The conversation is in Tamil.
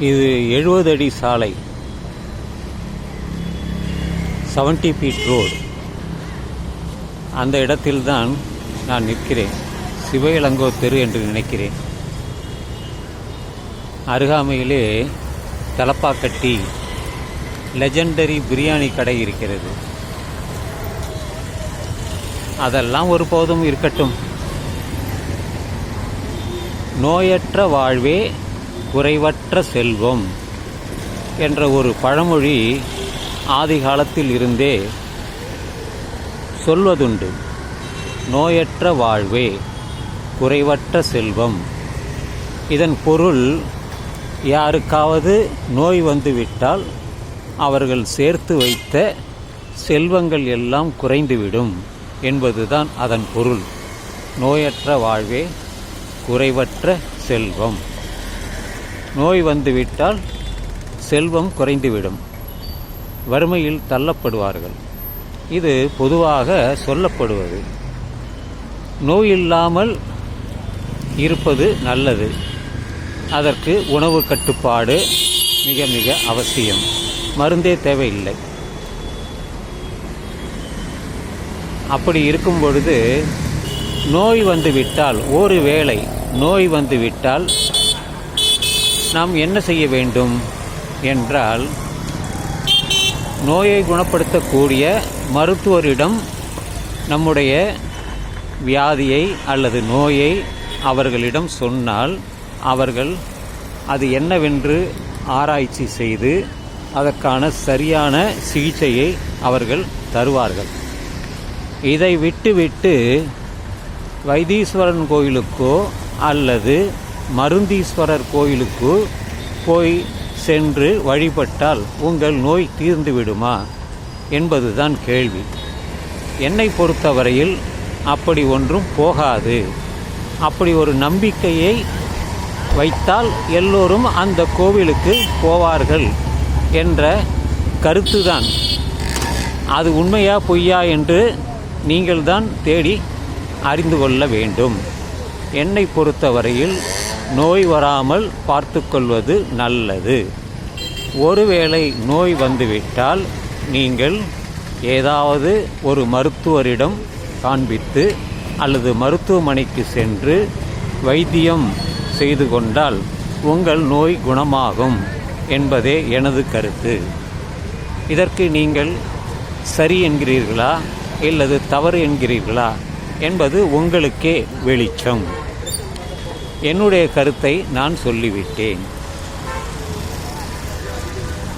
இது எழுபது அடி சாலை. செவன்டி ஃபீட் ரோடு அந்த இடத்தில்தான் நான் நிற்கிறேன். சிவ தெரு என்று நினைக்கிறேன். அருகாமையிலே தலப்பாக்கட்டி லெஜெண்டரி பிரியாணி கடை இருக்கிறது. அதெல்லாம் ஒருபோதும் இருக்கட்டும். நோயற்ற வாழ்வே குறைவற்ற செல்வம் என்ற ஒரு பழமொழி ஆதி காலத்தில் இருந்தே சொல்வதுண்டு. நோயற்ற வாழ்வே குறைவற்ற செல்வம். இதன் பொருள் யாருக்காவது நோய் வந்துவிட்டால் அவர்கள் சேர்த்து வைத்த செல்வங்கள் எல்லாம் குறைந்துவிடும் என்பதுதான் அதன் பொருள். நோயற்ற வாழ்வே குறைவற்ற செல்வம். நோய் வந்துவிட்டால் செல்வம் குறைந்துவிடும். வறுமையில் தள்ளப்படுவார்கள். இது பொதுவாக சொல்லப்படுவது. நோய் இல்லாமல் இருப்பது நல்லது. அதற்கு உணவு கட்டுப்பாடு மிக மிக அவசியம். மருந்தே தேவையில்லை. அப்படி இருக்கும் பொழுது நோய் வந்துவிட்டால் ஒரு வேளை நோய் வந்துவிட்டால் நாம் என்ன செய்ய வேண்டும் என்றால் நோயை குணப்படுத்தக்கூடிய மருத்துவரிடம் நம்முடைய வியாதியை அல்லது நோயை அவர்களிடம் சொன்னால் அவர்கள் அது என்னவென்று ஆராய்ச்சி செய்து அதற்கான சரியான சிகிச்சையை அவர்கள் தருவார்கள். இதை விட்டுவிட்டு வைத்தீஸ்வரன் கோயிலுக்கோ அல்லது மருந்தீஸ்வரர் கோயிலுக்கு போய் சென்று வழிபட்டால் உங்கள் நோய் தீர்ந்து விடுமா என்பதுதான் கேள்வி. என்னை பொறுத்தவரையில் அப்படி ஒன்றும் போகாது. அப்படி ஒரு நம்பிக்கையை வைத்தால் எல்லோரும் அந்த கோவிலுக்கு போவார்கள் என்ற கருத்துதான். அது உண்மையா பொய்யா என்று நீங்கள்தான் தேடி அறிந்து கொள்ள வேண்டும். என்னை பொறுத்தவரையில் நோய் வராமல் பார்த்துக்கொள்வது நல்லது. ஒருவேளை நோய் வந்துவிட்டால் நீங்கள் ஏதாவது ஒரு மருத்துவரிடம் காண்பித்து அல்லது மருத்துவமனைக்கு சென்று வைத்தியம் செய்து கொண்டால் உங்கள் நோய் குணமாகும் என்பதே எனது கருத்து. இதற்கு நீங்கள் சரி என்கிறீர்களா இல்லது தவறு என்கிறீர்களா என்பது உங்களுக்கே வெளிச்சம். என்னுடைய கருத்தை நான் சொல்லிவிட்டேன்.